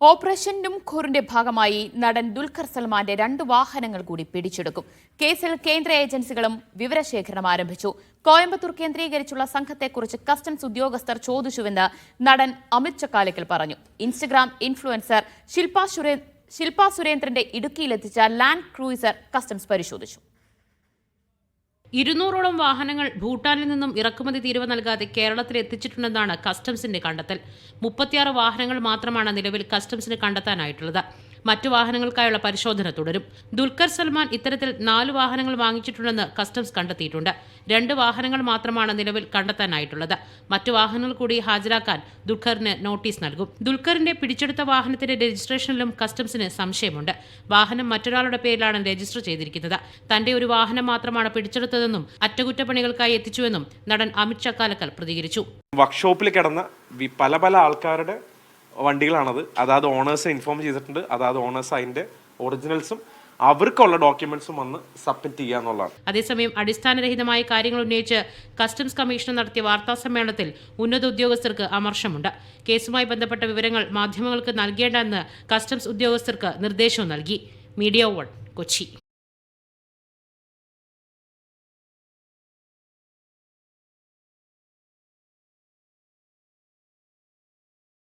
Operation നുംഖൂറിന്റെ ഭാഗമായി നടൻ ദുൽഖർ സൽമാന്റെ രണ്ട് വാഹനങ്ങൾ കൂടി പിടിച്ചെടുക്കും. കേസിൽ കേന്ദ്ര ഏജൻസികളും വിവരശേഖരണം ആരംഭിച്ചു. കോയമ്പത്തൂർ കേന്ദ്രീകരിച്ചുള്ള സംഘത്തെക്കുറിച്ച് കസ്റ്റംസ് ഉദ്യോഗസ്ഥർ ചോദിച്ചുവെന്ന് നടൻ അമിത് ചക്കാലക്കൽ പറഞ്ഞു. ഇൻസ്റ്റഗ്രാം ഇൻഫ്ലുവൻസർ ശില്പ സുരേന്ദ്രന്റെ ഇടുക്കിയിലെത്തിച്ച ലാൻഡ് ക്രൂയിസർ കസ്റ്റംസ് പരിശോധിച്ചു. ഇരുന്നൂറോളം വാഹനങ്ങൾ ഭൂട്ടാനിൽ നിന്നും ഇറക്കുമതി തീരുവ നൽകാതെ കേരളത്തിൽ എത്തിച്ചിട്ടുണ്ടെന്നാണ് കസ്റ്റംസിന്റെ കണ്ടെത്തൽ. മുപ്പത്തിയാറ് വാഹനങ്ങൾ മാത്രമാണ് നിലവിൽ കസ്റ്റംസിന് കണ്ടെത്താനായിട്ടുള്ളത്. മറ്റു വാഹനങ്ങൾക്കായുള്ള പരിശോധന തുടരും. ദുൽഖർ സൽമാൻ ഇത്തരത്തിൽ നാല് വാഹനങ്ങൾ വാങ്ങിച്ചിട്ടുണ്ടെന്ന് കസ്റ്റംസ് കണ്ടെത്തിയിട്ടുണ്ട്. രണ്ട് വാഹനങ്ങൾ മാത്രമാണ് നിലവിൽ കണ്ടെത്താനായിട്ടുള്ളത്. മറ്റു വാഹനങ്ങൾ കൂടി ഹാജരാക്കാൻ ദുൽഖറിന് നോട്ടീസ് നൽകും. ദുൽഖറിന്റെ പിടിച്ചെടുത്ത വാഹനത്തിന്റെ രജിസ്ട്രേഷനിലും കസ്റ്റംസിന് സംശയമുണ്ട്. വാഹനം മറ്റൊരാളുടെ പേരിലാണ് രജിസ്റ്റർ ചെയ്തിരിക്കുന്നത്. തന്റെ ഒരു വാഹനം മാത്രമാണ് പിടിച്ചെടുത്തതെന്നും അറ്റകുറ്റപ്പണികൾക്കായി എത്തിച്ചുവെന്നും നടൻ അമിത് ചക്കാലക്കൽ പ്രതികരിച്ചു. വർക്ക്ഷോപ്പിൽ കിടന്ന പല പല ആൾക്കാരുടെ വണ്ടികളാണത്. അതാത് ഓണേഴ്സ് ഇൻഫോം ചെയ്തിട്ടുണ്ട്. അതാത് ഓണേഴ്സ് അതിന്റെ ഒറിജിനൽസും അവർക്കുള്ള ഡോക്യുമെന്റ്സും വന്ന് സബ്മിറ്റ് ചെയ്യുക എന്നുള്ളതാണ്. അതേസമയം അടിസ്ഥാനരഹിതമായ കാര്യങ്ങൾ ഉന്നയിച്ച് കസ്റ്റംസ് കമ്മീഷൻ നടത്തിയ വാർത്താ സമ്മേളനത്തിൽ ഉന്നത ഉദ്യോഗസ്ഥർക്ക് അമർഷമുണ്ട്. കേസുമായി ബന്ധപ്പെട്ട വിവരങ്ങൾ മാധ്യമങ്ങൾക്ക് നൽകേണ്ടെന്ന് കസ്റ്റംസ് ഉദ്യോഗസ്ഥർക്ക് നിർദ്ദേശവും നൽകി. Media one Kochi.